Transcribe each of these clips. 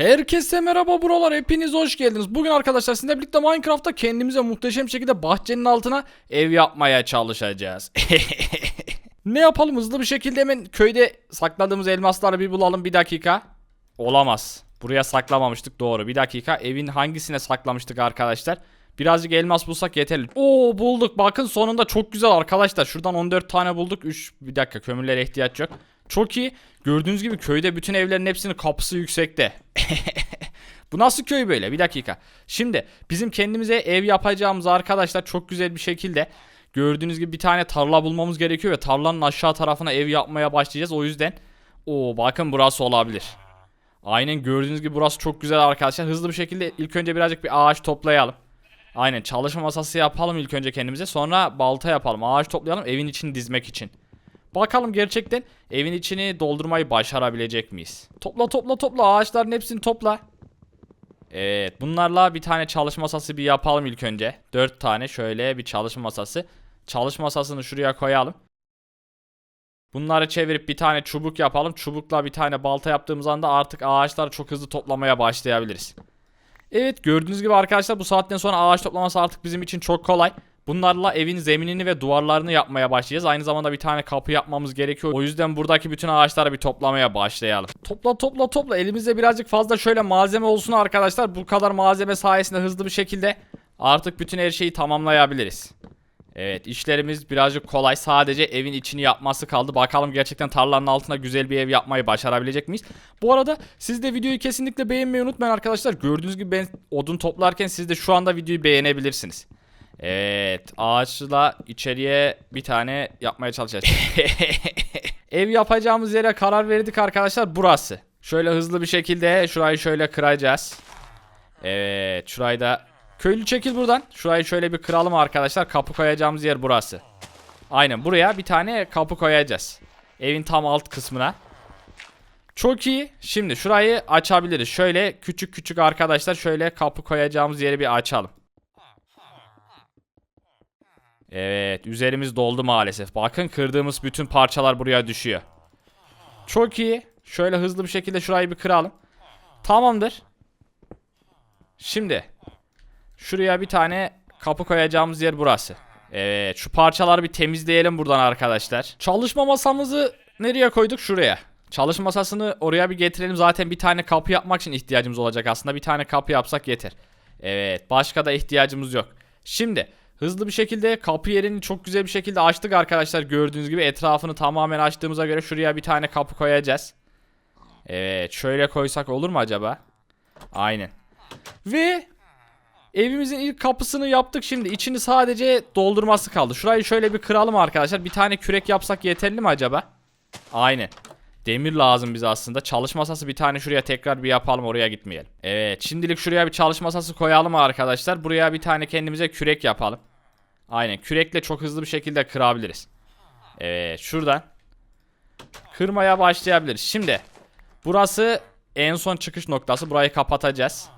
Herkese merhaba buralar hepiniz hoş geldiniz. Bugün arkadaşlar sizinle birlikte Minecraft'ta kendimize muhteşem şekilde bahçenin altına ev yapmaya çalışacağız. ne yapalım hızlı bir şekilde hemen köyde sakladığımız elmasları bir bulalım bir dakika. Olamaz. Buraya saklamamıştık doğru. Bir dakika evin hangisine saklamıştık arkadaşlar? Birazcık elmas bulsak yeterli. Oo bulduk bakın sonunda çok güzel arkadaşlar. Şuradan 14 tane bulduk. 3 bir dakika kömürlere ihtiyaç yok. Çok iyi. Gördüğünüz gibi köyde bütün evlerin hepsinin kapısı yüksekte. Bu nasıl köy böyle? Bir dakika. Şimdi bizim kendimize ev yapacağımız arkadaşlar çok güzel bir şekilde gördüğünüz gibi bir tane tarla bulmamız gerekiyor ve tarlanın aşağı tarafına ev yapmaya başlayacağız. O yüzden o bakın burası olabilir. Aynen gördüğünüz gibi burası çok güzel arkadaşlar. Hızlı bir şekilde ilk önce birazcık bir ağaç toplayalım. Aynen çalışma masası yapalım ilk önce kendimize. Sonra balta yapalım. Ağaç toplayalım evin içini dizmek için. Bakalım gerçekten evin içini doldurmayı başarabilecek miyiz? Topla topla topla ağaçların hepsini topla. Evet bunlarla bir tane çalışma masası bir yapalım ilk önce. 4 tane şöyle bir çalışma masası. Çalışma masasını şuraya koyalım. Bunları çevirip bir tane çubuk yapalım. Çubukla bir tane balta yaptığımız anda artık ağaçları çok hızlı toplamaya başlayabiliriz. Evet gördüğünüz gibi arkadaşlar bu saatten sonra ağaç toplaması artık bizim için çok kolay. Bunlarla evin zeminini ve duvarlarını yapmaya başlayacağız. Aynı zamanda bir tane kapı yapmamız gerekiyor. O yüzden buradaki bütün ağaçları bir toplamaya başlayalım. Topla topla topla. Elimizde birazcık fazla şöyle malzeme olsun arkadaşlar. Bu kadar malzeme sayesinde hızlı bir şekilde artık bütün her şeyi tamamlayabiliriz. Evet işlerimiz birazcık kolay. Sadece evin içini yapması kaldı. Bakalım gerçekten tarlanın altına güzel bir ev yapmayı başarabilecek miyiz? Bu arada siz de videoyu kesinlikle beğenmeyi unutmayın arkadaşlar. Gördüğünüz gibi ben odun toplarken siz de şu anda videoyu beğenebilirsiniz. Evet ağaçla içeriye bir tane yapmaya çalışacağız. Ev yapacağımız yere karar verdik arkadaşlar burası. Şöyle hızlı bir şekilde şurayı şöyle kıracağız. Evet şurayı da köylü çekil buradan. Şurayı şöyle bir kıralım arkadaşlar. Kapı koyacağımız yer burası. Aynen buraya bir tane kapı koyacağız. Evin tam alt kısmına. Çok iyi. Şimdi şurayı açabiliriz. Şöyle küçük küçük arkadaşlar şöyle kapı koyacağımız yeri bir açalım. Evet üzerimiz doldu maalesef. Bakın kırdığımız bütün parçalar buraya düşüyor. Çok iyi. Şöyle hızlı bir şekilde şurayı bir kıralım. Tamamdır. Şimdi şuraya bir tane kapı koyacağımız yer burası. Evet şu parçaları bir temizleyelim buradan arkadaşlar. Çalışma masamızı nereye koyduk? Şuraya. Çalışma masasını oraya bir getirelim. Zaten bir tane kapı yapmak için ihtiyacımız olacak aslında. Bir tane kapı yapsak yeter. Evet başka da ihtiyacımız yok. Şimdi hızlı bir şekilde kapı yerini çok güzel bir şekilde açtık arkadaşlar. Gördüğünüz gibi etrafını tamamen açtığımıza göre şuraya bir tane kapı koyacağız. Evet şöyle koysak olur mu acaba? Aynen. Ve evimizin ilk kapısını yaptık şimdi. içini sadece doldurması kaldı. Şurayı şöyle bir kıralım arkadaşlar. Bir tane kürek yapsak yeterli mi acaba? Aynen. Demir lazım bize aslında. Çalışma masası bir tane şuraya tekrar bir yapalım oraya gitmeyelim. Evet şimdilik şuraya bir çalışma masası koyalım arkadaşlar. Buraya bir tane kendimize kürek yapalım. Aynen kürekle çok hızlı bir şekilde kırabiliriz. Evet şuradan. Kırmaya başlayabiliriz. Şimdi burası en son çıkış noktası. Burayı kapatacağız.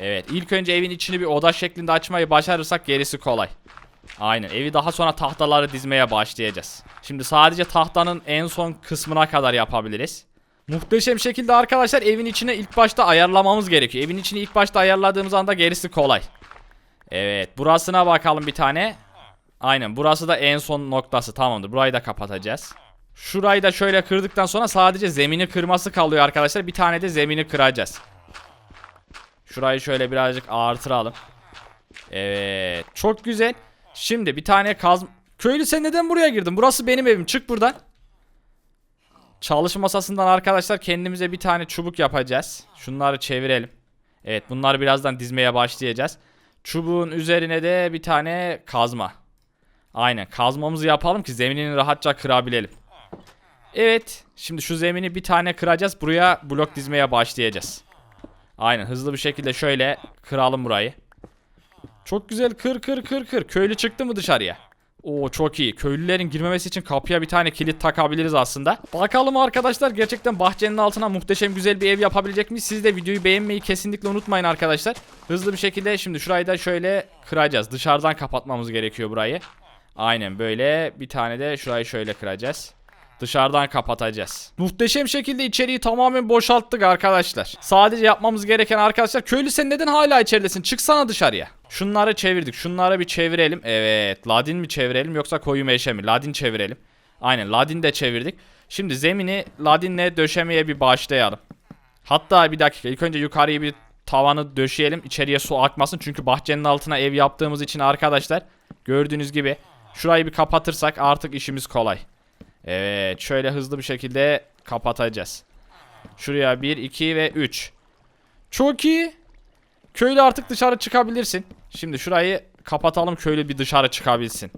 Evet ilk önce evin içini bir oda şeklinde açmayı başarırsak gerisi kolay. Aynen evi daha sonra tahtaları dizmeye başlayacağız. Şimdi sadece tahtanın en son kısmına kadar yapabiliriz. Muhteşem şekilde arkadaşlar evin içine ilk başta ayarlamamız gerekiyor. Evin içini ilk başta ayarladığımız anda gerisi kolay. Evet burasına bakalım bir tane. Aynen burası da en son noktası tamamdır. Burayı da kapatacağız. Şurayı da şöyle kırdıktan sonra sadece zemini kırması kalıyor arkadaşlar. Bir tane de zemini kıracağız. Şurayı şöyle birazcık artıralım. Evet çok güzel. Şimdi bir tane kaz... Köylü sen neden buraya girdin? Burası benim evim. Çık buradan. Çalışma masasından arkadaşlar kendimize bir tane çubuk yapacağız. Şunları çevirelim. Evet bunları birazdan dizmeye başlayacağız. Çubuğun üzerine de bir tane kazma. Aynen kazmamızı yapalım ki zeminini rahatça kırabilelim. Evet şimdi şu zemini bir tane kıracağız. Buraya blok dizmeye başlayacağız. Aynen hızlı bir şekilde şöyle kıralım burayı. Çok güzel kır kır kır kır. Köylü çıktı mı dışarıya? Oo çok iyi. Köylülerin girmemesi için kapıya bir tane kilit takabiliriz aslında. Bakalım arkadaşlar gerçekten bahçenin altına muhteşem güzel bir ev yapabilecek miyiz? Siz de videoyu beğenmeyi kesinlikle unutmayın arkadaşlar. Hızlı bir şekilde şimdi şurayı da şöyle kıracağız. Dışarıdan kapatmamız gerekiyor burayı. Aynen böyle bir tane de şurayı şöyle kıracağız. Dışarıdan kapatacağız. Muhteşem şekilde içeriği tamamen boşalttık arkadaşlar. Sadece yapmamız gereken arkadaşlar köylü sen neden hala içeridesin? Çıksana dışarıya. Şunları çevirdik. Şunları bir çevirelim. Evet. Ladin mi çevirelim yoksa koyu meşe mi? Ladin çevirelim. Aynen Ladin de çevirdik. Şimdi zemini Ladin'le döşemeye bir başlayalım. Hatta bir dakika ilk önce yukarıya bir tavanı döşeyelim içeriye su akmasın çünkü bahçenin altına ev yaptığımız için arkadaşlar gördüğünüz gibi şurayı bir kapatırsak artık işimiz kolay. Evet şöyle hızlı bir şekilde kapatacağız. Şuraya 1 2 ve 3. Çok iyi. Köylü artık dışarı çıkabilirsin. Şimdi şurayı kapatalım köylü bir dışarı çıkabilsin.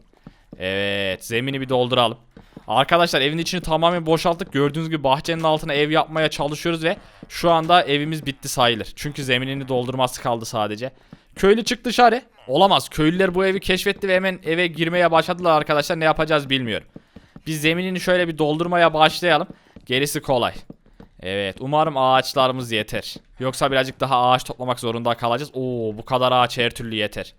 Evet zemini bir dolduralım. Arkadaşlar evin içini tamamen boşalttık. Gördüğünüz gibi bahçenin altına ev yapmaya çalışıyoruz ve şu anda evimiz bitti sayılır. Çünkü zeminini doldurması kaldı sadece. Köylü çık dışarı. Olamaz. Köylüler bu evi keşfetti ve hemen eve girmeye başladılar arkadaşlar. Ne yapacağız bilmiyorum. Biz zeminini şöyle bir doldurmaya başlayalım. Gerisi kolay. Evet umarım ağaçlarımız yeter. Yoksa birazcık daha ağaç toplamak zorunda kalacağız. Oo bu kadar ağaç her türlü yeter.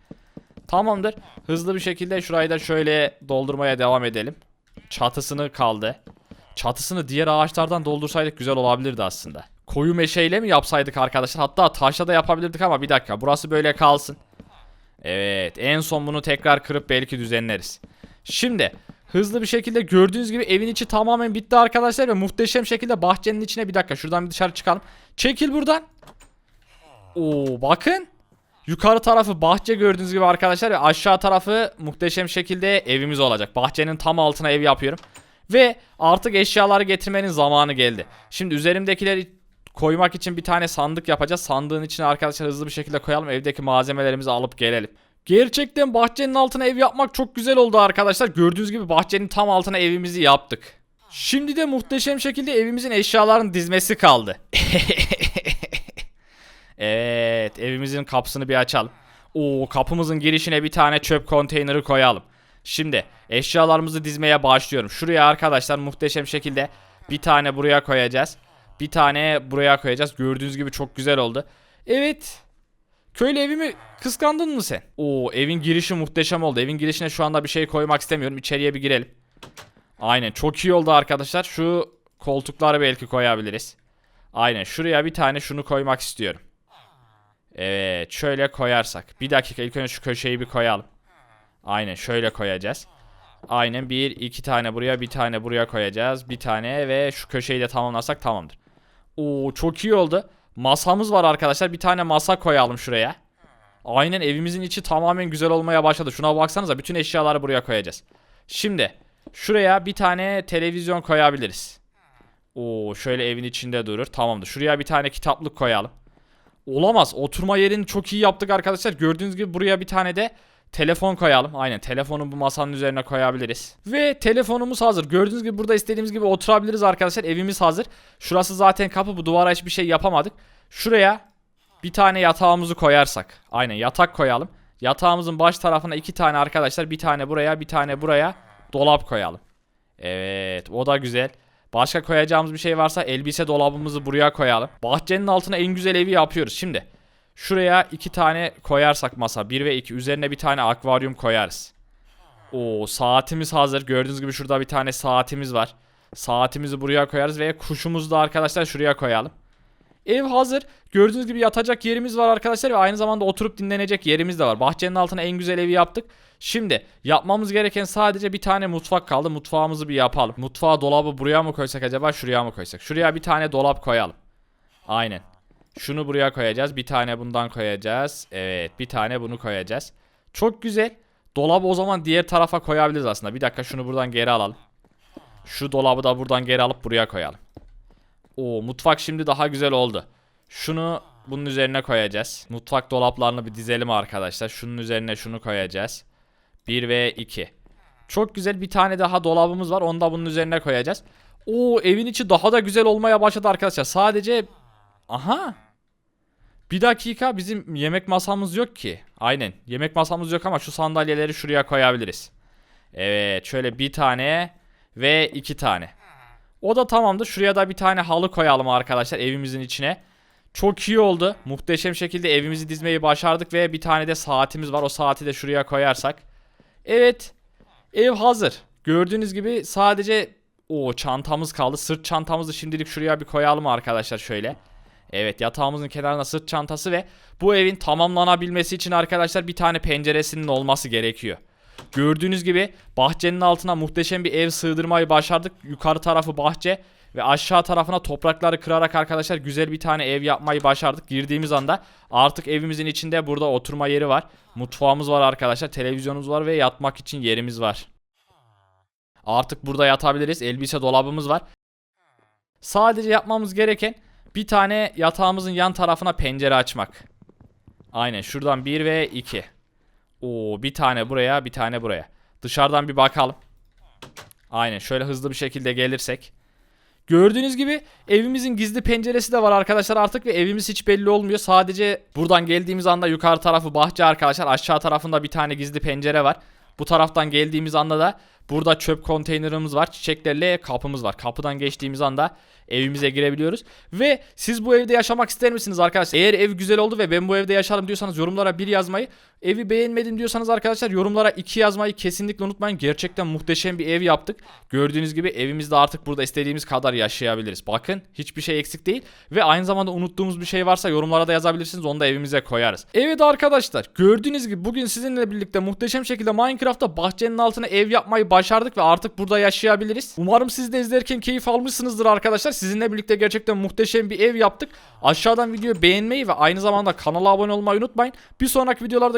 Tamamdır. Hızlı bir şekilde şurayı da şöyle doldurmaya devam edelim. Çatısını kaldı. Çatısını diğer ağaçlardan doldursaydık güzel olabilirdi aslında. Koyu meşeyle mi yapsaydık arkadaşlar? Hatta taşla da yapabilirdik ama bir dakika. Burası böyle kalsın. Evet en son bunu tekrar kırıp belki düzenleriz. Şimdi hızlı bir şekilde gördüğünüz gibi evin içi tamamen bitti arkadaşlar ve muhteşem şekilde bahçenin içine bir dakika şuradan bir dışarı çıkalım. Çekil buradan. Oo bakın. Yukarı tarafı bahçe gördüğünüz gibi arkadaşlar ve aşağı tarafı muhteşem şekilde evimiz olacak. Bahçenin tam altına ev yapıyorum. Ve artık eşyaları getirmenin zamanı geldi. Şimdi üzerimdekileri koymak için bir tane sandık yapacağız. Sandığın içine arkadaşlar hızlı bir şekilde koyalım. Evdeki malzemelerimizi alıp gelelim. Gerçekten bahçenin altına ev yapmak çok güzel oldu arkadaşlar. Gördüğünüz gibi bahçenin tam altına evimizi yaptık. Şimdi de muhteşem şekilde evimizin eşyalarını dizmesi kaldı. Evet evimizin kapısını bir açalım. Oo kapımızın girişine bir tane çöp konteyneri koyalım. Şimdi eşyalarımızı dizmeye başlıyorum. Şuraya arkadaşlar muhteşem şekilde bir tane buraya koyacağız. Bir tane buraya koyacağız. Gördüğünüz gibi çok güzel oldu. Evet. Köylü evimi kıskandın mı sen? Oo evin girişi muhteşem oldu. Evin girişine şu anda bir şey koymak istemiyorum. İçeriye bir girelim. Aynen çok iyi oldu arkadaşlar. Şu koltukları belki koyabiliriz. Aynen şuraya bir tane şunu koymak istiyorum. Evet şöyle koyarsak. Bir dakika ilk önce şu köşeyi bir koyalım. Aynen şöyle koyacağız. Aynen bir iki tane buraya bir tane buraya koyacağız. Bir tane ve şu köşeyi de tamamlasak tamamdır. Oo çok iyi oldu. Masamız var arkadaşlar. Bir tane masa koyalım şuraya. Aynen evimizin içi tamamen güzel olmaya başladı. Şuna baksanıza bütün eşyaları buraya koyacağız. Şimdi şuraya bir tane televizyon koyabiliriz. Oo şöyle evin içinde durur. Tamamdır. Şuraya bir tane kitaplık koyalım. Olamaz. Oturma yerini çok iyi yaptık arkadaşlar. Gördüğünüz gibi buraya bir tane de telefon koyalım. Aynen telefonu bu masanın üzerine koyabiliriz. Ve telefonumuz hazır. Gördüğünüz gibi burada istediğimiz gibi oturabiliriz arkadaşlar. Evimiz hazır. Şurası zaten kapı. Bu duvara hiçbir şey yapamadık. Şuraya bir tane yatağımızı koyarsak. Aynen yatak koyalım. Yatağımızın baş tarafına iki tane arkadaşlar. Bir tane buraya bir tane buraya dolap koyalım. Evet o da güzel. Başka koyacağımız bir şey varsa elbise dolabımızı buraya koyalım. Bahçenin altına en güzel evi yapıyoruz. Şimdi şuraya iki tane koyarsak masa 1 ve 2 üzerine bir tane akvaryum koyarız. O saatimiz hazır. Gördüğünüz gibi şurada bir tane saatimiz var. Saatimizi buraya koyarız ve kuşumuzu da arkadaşlar şuraya koyalım. Ev hazır. Gördüğünüz gibi yatacak yerimiz var arkadaşlar ve aynı zamanda oturup dinlenecek yerimiz de var. Bahçenin altına en güzel evi yaptık. Şimdi yapmamız gereken sadece bir tane mutfak kaldı. Mutfağımızı bir yapalım. Mutfağa dolabı buraya mı koysak acaba şuraya mı koysak? Şuraya bir tane dolap koyalım. Aynen. Şunu buraya koyacağız. Bir tane bundan koyacağız. Evet bir tane bunu koyacağız. Çok güzel. Dolabı o zaman diğer tarafa koyabiliriz aslında. Bir dakika şunu buradan geri alalım. Şu dolabı da buradan geri alıp buraya koyalım. Oo mutfak şimdi daha güzel oldu. Şunu bunun üzerine koyacağız. Mutfak dolaplarını bir dizelim arkadaşlar. Şunun üzerine şunu koyacağız. 1 ve 2. Çok güzel bir tane daha dolabımız var. Onu da bunun üzerine koyacağız. Oo evin içi daha da güzel olmaya başladı arkadaşlar. Sadece aha. Bir dakika bizim yemek masamız yok ki. Aynen. Yemek masamız yok ama şu sandalyeleri şuraya koyabiliriz. Evet şöyle bir tane ve iki tane. O da tamamdır. Şuraya da bir tane halı koyalım arkadaşlar evimizin içine. Çok iyi oldu. Muhteşem şekilde evimizi dizmeyi başardık ve bir tane de saatimiz var. O saati de şuraya koyarsak. Evet. Ev hazır. Gördüğünüz gibi sadece O çantamız kaldı. Sırt çantamızı şimdilik şuraya bir koyalım arkadaşlar şöyle. Evet yatağımızın kenarına sırt çantası ve bu evin tamamlanabilmesi için arkadaşlar bir tane penceresinin olması gerekiyor. Gördüğünüz gibi bahçenin altına muhteşem bir ev sığdırmayı başardık. Yukarı tarafı bahçe ve aşağı tarafına toprakları kırarak arkadaşlar güzel bir tane ev yapmayı başardık. Girdiğimiz anda artık evimizin içinde burada oturma yeri var. Mutfağımız var arkadaşlar. Televizyonumuz var ve yatmak için yerimiz var. Artık burada yatabiliriz. Elbise dolabımız var. Sadece yapmamız gereken bir tane yatağımızın yan tarafına pencere açmak. Aynen şuradan 1 ve 2. Oo bir tane buraya bir tane buraya. Dışarıdan bir bakalım. Aynen şöyle hızlı bir şekilde gelirsek. Gördüğünüz gibi evimizin gizli penceresi de var arkadaşlar artık ve evimiz hiç belli olmuyor. Sadece buradan geldiğimiz anda yukarı tarafı bahçe arkadaşlar. Aşağı tarafında bir tane gizli pencere var. Bu taraftan geldiğimiz anda da burada çöp konteynerimiz var. Çiçeklerle kapımız var. Kapıdan geçtiğimiz anda evimize girebiliyoruz. Ve siz bu evde yaşamak ister misiniz arkadaşlar? Eğer ev güzel oldu ve ben bu evde yaşarım diyorsanız yorumlara bir yazmayı. Evi beğenmedim diyorsanız arkadaşlar yorumlara iki yazmayı kesinlikle unutmayın. Gerçekten muhteşem bir ev yaptık. Gördüğünüz gibi evimizde artık burada istediğimiz kadar yaşayabiliriz. Bakın hiçbir şey eksik değil. Ve aynı zamanda unuttuğumuz bir şey varsa yorumlara da yazabilirsiniz. Onu da evimize koyarız. Evet arkadaşlar gördüğünüz gibi bugün sizinle birlikte muhteşem şekilde Minecraft'ta bahçenin altına ev yapmayı başardık ve artık burada yaşayabiliriz. Umarım siz de izlerken keyif almışsınızdır arkadaşlar. Sizinle birlikte gerçekten muhteşem bir ev yaptık. Aşağıdan videoyu beğenmeyi ve aynı zamanda kanala abone olmayı unutmayın. Bir sonraki videolarda